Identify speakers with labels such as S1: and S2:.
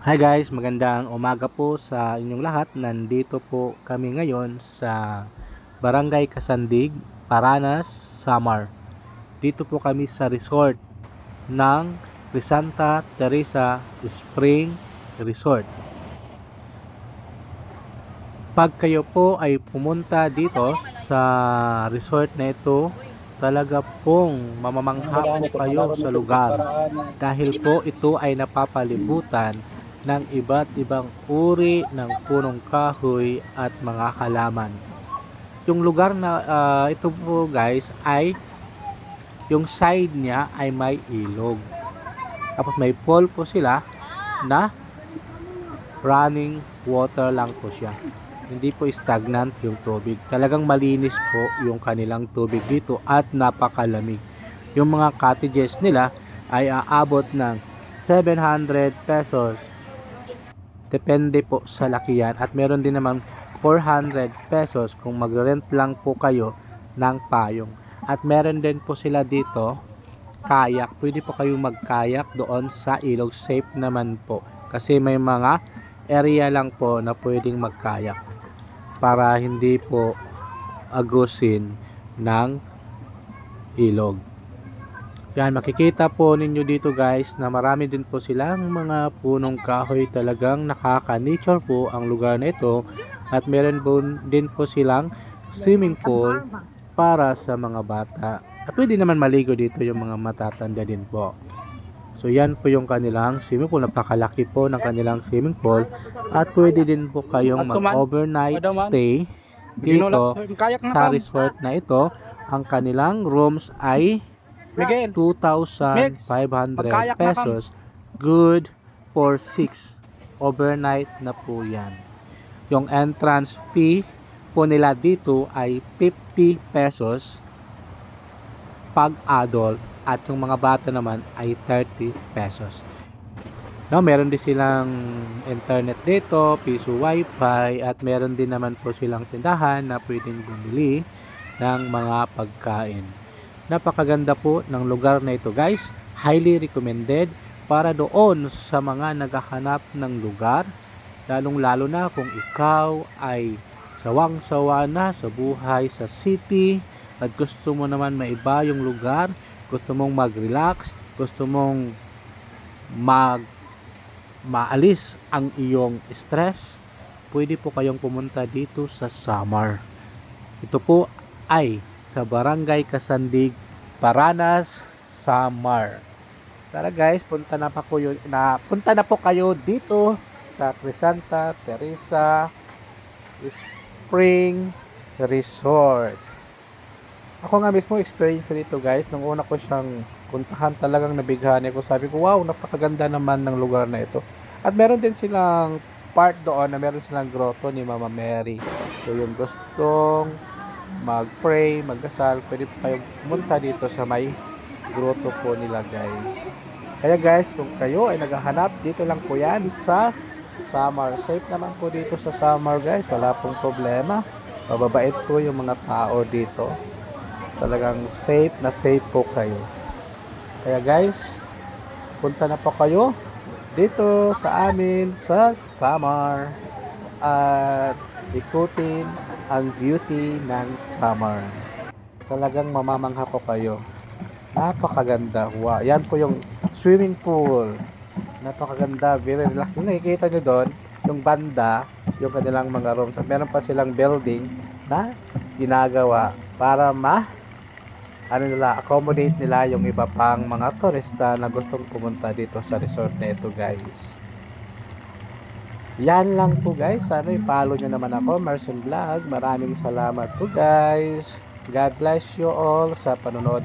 S1: Hi guys, magandang umaga po sa inyong lahat. Nandito po kami ngayon sa Barangay Kasandig, Paranas, Samar. Dito po kami sa resort ng Santa Teresa Spring Resort. Pag kayo po ay pumunta dito sa resort na ito, talaga pong mamamangha po kayo sa lugar dahil po ito ay napapalibutan ng iba't ibang uri ng punong kahoy at mga halaman. Yung lugar na ah, ito po guys ay yung side niya ay may ilog. Tapos may pool po sila na running water lang po siya. Hindi po stagnant yung tubig. Talagang malinis po yung kanilang tubig dito at napakalamig. Yung mga cottages nila ay aabot ng 700 pesos Depende po sa lakihan at meron din naman 400 pesos kung mag-rent lang po kayo ng payong. At meron din po sila dito kayak. Pwede po kayong magkayak doon sa ilog. Safe naman po. Kasi may mga area lang po na pwedeng magkayak para hindi po agusin ng ilog. Yan, makikita po ninyo dito guys na marami din po silang mga punong kahoy talagang nakaka-nature po ang lugar na ito at meron po din po silang swimming pool para sa mga bata. At pwede naman maligo dito yung mga matatanda din po. So yan po yung kanilang swimming pool. Napakalaki po ng kanilang swimming pool. At pwede din po kayong mag-overnight stay dito sa resort na ito. Ang kanilang rooms ay
S2: Miguel,
S1: 2,500
S2: Pagkayak na kam.
S1: pesos. Good for 6. Overnight na po yan. Yung entrance fee po nila dito ay 50 pesos pag adult at yung mga bata naman ay 30 pesos. No, meron din silang internet dito, piso wifi at meron din naman po silang tindahan na pwedeng bumili ng mga pagkain. Napakaganda po ng lugar na ito guys. Highly recommended para doon sa mga naghahanap ng lugar. Lalong lalo na kung ikaw ay sawang-sawa na sa buhay sa city at gusto mo naman maiba yung lugar, gusto mong mag-relax, gusto mong mag maalis ang iyong stress, pwede po kayong pumunta dito sa Samar. Ito po ay sa Barangay Kasandig, Paranas, Samar. Tara guys, punta na pa po yun, na punta na po kayo dito sa Crisanta Teresa Spring Resort. Ako nga mismo experience ko dito guys, nung una ko siyang puntahan talagang nabighani ko. Sabi ko, wow, napakaganda naman ng lugar na ito. At meron din silang part doon na meron silang grotto ni Mama Mary. So yung gustong mag-pray, magdasal, pwede po kayong pumunta dito sa may grotto po nila guys. Kaya guys, kung kayo ay naghahanap, dito lang po yan sa Samar. Safe naman po dito sa Samar guys. Wala pong problema. Mababait po yung mga tao dito. Talagang safe na safe po kayo. Kaya guys, punta na po kayo dito sa amin sa Samar at ikutin ang beauty ng Samar. Talagang mamamangha po kayo. Napakaganda. Wow. Yan po yung swimming pool. Napakaganda. Very relaxing. Nakikita nyo doon, yung banda, yung kanilang mga rooms. At meron pa silang building na ginagawa para ma ano nila, accommodate nila yung iba pang mga turista na gustong pumunta dito sa resort na ito guys. Yan lang po guys. Sana i-follow nyo naman ako, Marcin Vlog. Maraming salamat po guys. God bless you all sa panonood.